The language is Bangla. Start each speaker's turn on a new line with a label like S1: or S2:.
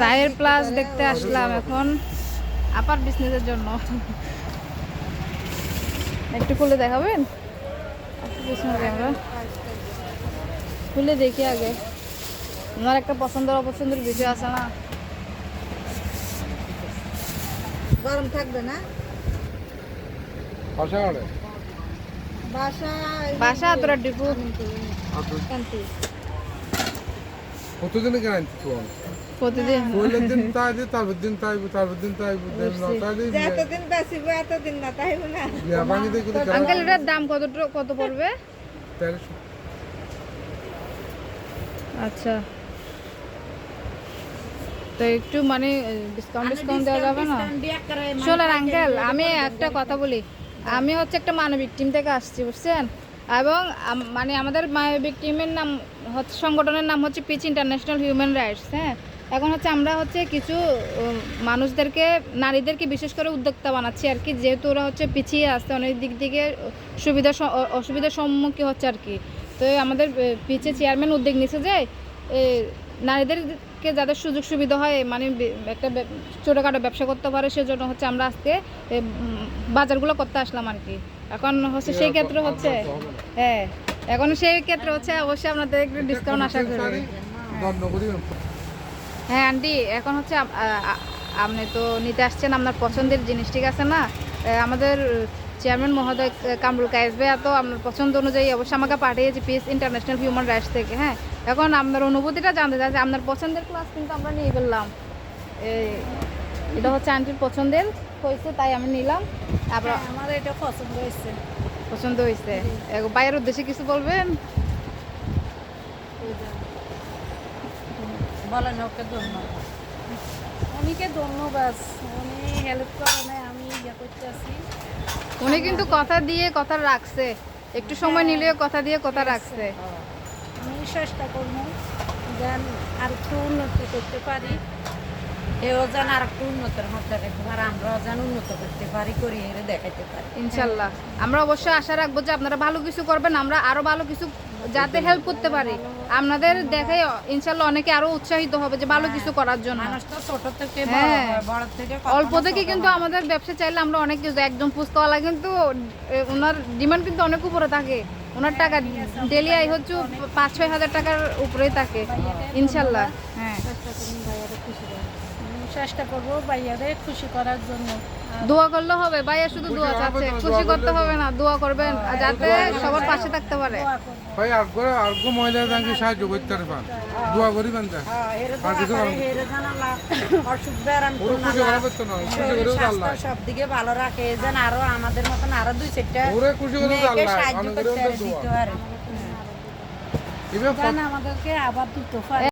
S1: সাইর প্লাস দেখতে আসলাম এখন আপার বিজনেসের জন্য। একটু খুলে দেখাবেন? ক্যামেরা খুলে দেখি আগে। আমার একটা পছন্দের অপছন্দের বিষয় আছে না?
S2: গরম থাকবে না? বাসা
S1: বাসা তোরা ডিপু।
S2: কান্তি
S3: কতদিনে কেন আনছি তো
S1: প্রতিদিন
S3: পয়লের দিন তাই দি তারপর দিন তাই তারপর দিন তাই দেন না তাই দি
S2: যে এতদিন এতদিন না তাই না।
S3: বিয়া ভাঙি দেখি তো
S1: আঙ্কেল এটার দাম কত কত পড়বে?
S3: তেরোশো।
S1: আচ্ছা। তো একটু মানে ডিসকাউন্ট ডিসকাউন্ট দেওয়া যাবে না? শোনেন আঙ্কেল আমি একটা কথা বলি। আমি হচ্ছে একটা মানবিক টিম থেকে আসছি বুঝছেন? এবং মানে আমাদের মানবিক টিমের নাম হচ্ছে, সংগঠনের নাম হচ্ছে পিচ ইন্টারন্যাশনাল হিউম্যান রাইটস হ্যাঁ? এখন হচ্ছে আমরা হচ্ছে কিছু মানুষদেরকে, নারীদেরকে বিশেষ করে উদ্যোক্তা বানাচ্ছি আর কি, যেহেতু ওরা হচ্ছে পিছিয়ে আসছে অনেক দিক থেকে সুবিধা অসুবিধার সম্মুখীন হচ্ছে আর কি। তো আমাদের পিচে চেয়ারম্যান উদ্যোগ নিছে যে নারীদেরকে যাদের সুযোগ সুবিধা হয় মানে একটা ছোটোখাটো ব্যবসা করতে পারে, সেজন্য হচ্ছে আমরা আজকে বাজারগুলো করতে আসলাম আর কি। এখন হচ্ছে সেই ক্ষেত্রে হচ্ছে হ্যাঁ এখন সেই ক্ষেত্রে হচ্ছে অবশ্যই আপনাদের একটু ডিসকাউন্ট আশা করি। হ্যাঁ আন্টি, এখন হচ্ছে আপনি তো নিতে আসছেন, আপনার পছন্দের জিনিস, ঠিক আছে না? আমাদের চেয়ারম্যান মহোদয় কামরুল কায়েস ভাইয়া তো আপনার পছন্দ অনুযায়ী অবশ্যই আমাকে পাঠিয়েছে পিস ইন্টারন্যাশনাল হিউম্যান রাইটস থেকে হ্যাঁ? এখন আপনার অনুভূতিটা জানতে চাইছে, আপনার পছন্দের ক্লাস কিন্তু আমরা নিয়ে ফেললাম। এই এটা হচ্ছে আন্টির পছন্দের হয়েছে তাই আমি নিলাম। তারপর
S2: আমার এটা পছন্দ হয়েছে।
S1: পছন্দ হয়েছে। বাইরের উদ্দেশ্যে কিছু বলবেন?
S2: বলেন ওকে ধন্যবাদ। উনিকে ধন্যবাদ উনি হেল্প করে আমি ইয়ে করতে আছি
S1: উনি কিন্তু কথা দিয়ে কথা রাখছে। একটু সময় নিলেও কথা দিয়ে কথা রাখছে।
S2: আমি চেষ্টা করব যেন আর একটু উন্নতি করতে পারি। এও যেন আর একটু উন্নতির রাখতে পারে আমরাও যেন উন্নত করতে পারি করি এর দেখাতে পারি।
S1: ইনশাল্লাহ। আমরা অবশ্যই আশা রাখব যে আপনারা ভালো কিছু করবেন আমরা আরও ভালো কিছু যাতে হেল্প করতে পারি। আপনাদের দেখে ইনশাল্লাহ অনেকে আরও উৎসাহিত হবে যে ভালো কিছু করার জন্য। হ্যাঁ।
S2: হয়,
S1: অল্প থেকে কিন্তু আমাদের ব্যবসা চাইলে আমরা অনেক কিছু একজন ফুচকাওয়ালা কিন্তু ওনার ডিমান্ড কিন্তু অনেক উপরে থাকে। ওনার টাকা ডেলি আই হচ্ছে পাঁচ ছয় হাজার টাকার উপরে থাকে ইনশাল্লাহ। হ্যাঁ।
S2: চেষ্টা করব ভাইয়ারে খুশি করার জন্য।
S1: দোয়া করলে হবে ভাইয়া শুধু দোয়া চাচ্ছে। খুশি করতে
S3: করলে
S1: হবে না দোয়া করবেন। যাতে সবার পাশে থাকতে পারে।
S3: ভাই আগ্রহ আগ্রহ মহিলা ব্যাংকে সাহায্য করতে পারবেন দোয়া করি বান্ধা আর কিছু করার নেই।
S2: অসুখ ব্যারাম
S3: ওরা খুশি করা করতে না আল্লাহ।
S2: সব দিকে ভালো রাখে। যেন আরও আমাদের মতন আরও দুই চারটা
S3: ওরে খুশি করে আল্লাহ।
S2: সাহায্য করতে পারে,
S3: দোয়া।
S2: দিতে পারে আমাদেরকে আবার দিতে পারে